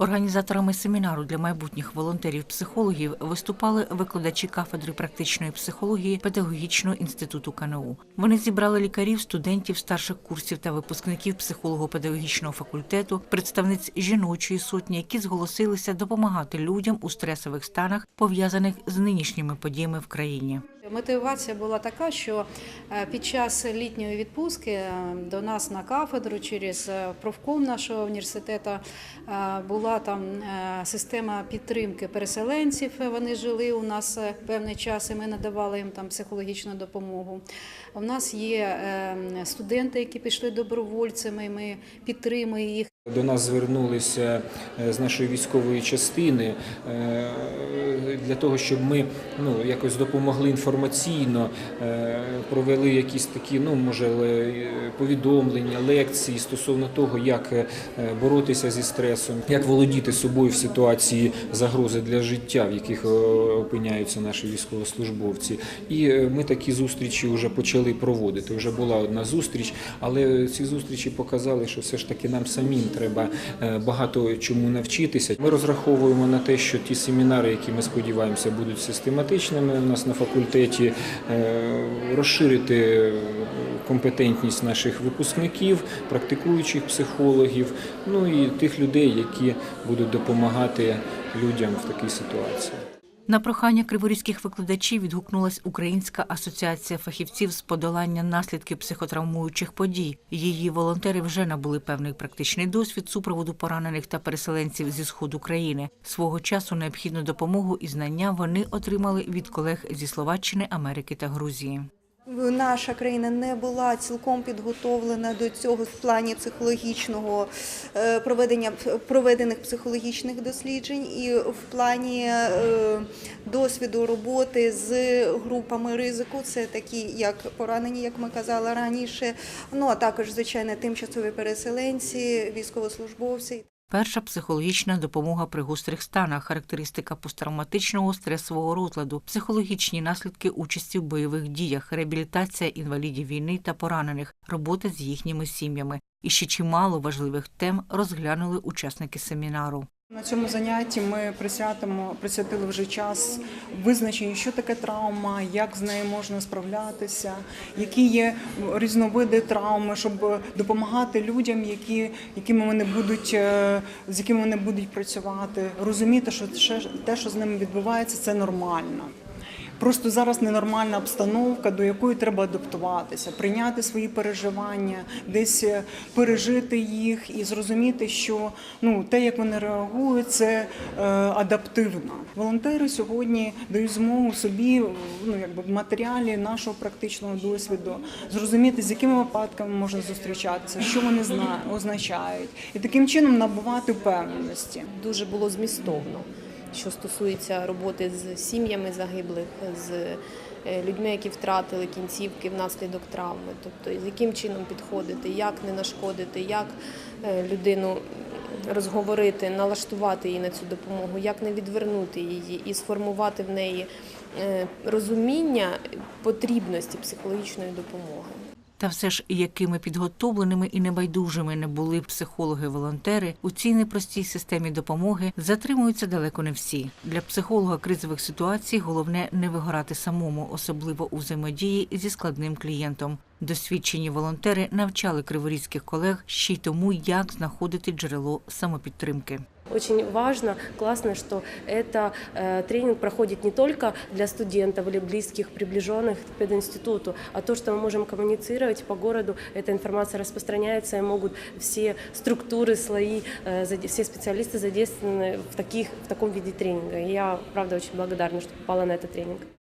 Організаторами семінару для майбутніх волонтерів-психологів виступали викладачі кафедри практичної психології Педагогічного інституту КНУ. Вони зібрали лікарів, студентів старших курсів та випускників психолого-педагогічного факультету, представниць жіночої сотні, які зголосилися допомагати людям у стресових станах, пов'язаних з нинішніми подіями в країні. Мотивація була така, що е, під час літньої відпустки е, до нас на кафедру через е, профком нашого університету була там система підтримки переселенців. Вони жили у нас певний час, і ми надавали їм там психологічну допомогу. У нас є студенти, які пішли добровольцями. Ми підтримуємо їх. До нас звернулися е, з нашої військової частини е, для того, щоб ми ну, якось допомогли інформаційно, е, провели якісь такі, ну може, повідомлення, лекції стосовно того, як боротися зі стресом, як володіти собою в ситуації загрози для життя, в яких опиняються наші військовослужбовці. І ми такі зустрічі вже почали проводити. Вже була одна зустріч, але ці зустрічі показали, що все ж таки нам самим треба е, багато чому навчитися. Ми розраховуємо на те, що ті семінари, які ми сподіваємося, будуть систематичними у нас на факультеті, е, розширити компетентність наших випускників, практикуючих психологів, ну і тих людей, які будуть допомагати людям в такій ситуації. На прохання криворізьких викладачів відгукнулась Українська асоціація фахівців з подолання наслідків психотравмуючих подій. Її волонтери вже набули певний практичний досвід супроводу поранених та переселенців зі сходу країни. Свого часу необхідну допомогу і знання вони отримали від колег зі Словаччини, Америки та Грузії. Наша країна не була цілком підготовлена до цього в плані психологічного е, проведення проведених психологічних досліджень і в плані е, досвіду роботи з групами ризику. Це такі, як поранені, як ми казали раніше. Ну а також звичайно тимчасові переселенці, військовослужбовці. Перша психологічна допомога при гострих станах, характеристика посттравматичного стресового розладу, психологічні наслідки участі в бойових діях, реабілітація інвалідів війни та поранених, робота з їхніми сім'ями. І ще чимало важливих тем розглянули учасники семінару. На цьому занятті ми присвятимо присвятили вже час визначенню, що таке травма, як з нею можна справлятися, які є різновиди травми, щоб допомагати людям, які, якими вони будуть е, з якими вони будуть працювати, розуміти, що те, що з ними відбувається, це нормально. Просто зараз ненормальна обстановка, до якої треба адаптуватися, прийняти свої переживання, десь е, пережити їх і зрозуміти, що ну те, як вони реагують, це е, адаптивно. Волонтери сьогодні дають змогу собі, ну якби в матеріалі нашого практичного досвіду, зрозуміти, з якими випадками можна зустрічатися, що вони зна- означають, і таким чином набувати впевненості. дуже було змістовно, що стосується роботи з сім'ями загиблих, з е, людьми, які втратили кінцівки внаслідок травми, тобто з яким чином підходити, як не нашкодити, як е, людину розговорити, налаштувати її на цю допомогу, як не відвернути її і сформувати в неї е, розуміння потрібності психологічної допомоги. Та все ж, якими підготовленими і небайдужими не були психологи-волонтери, у цій непростій системі допомоги затримуються далеко не всі. Для психолога кризових ситуацій головне не вигорати самому, особливо у взаємодії зі складним клієнтом. Досвідчені волонтери навчали криворізьких колег ще й тому, як знаходити джерело самопідтримки. Очень важно, классно, что это э, тренинг проходит не только для студентов или близких, приближенных к пединституту, а то, что мы можем коммуницировать по городу, эта информация распространяется, и могут все структуры, слои, э, заде- все специалисты задействованы в, таких, в таком виде тренинга. И я, правда, очень благодарна, что попала на этот тренинг.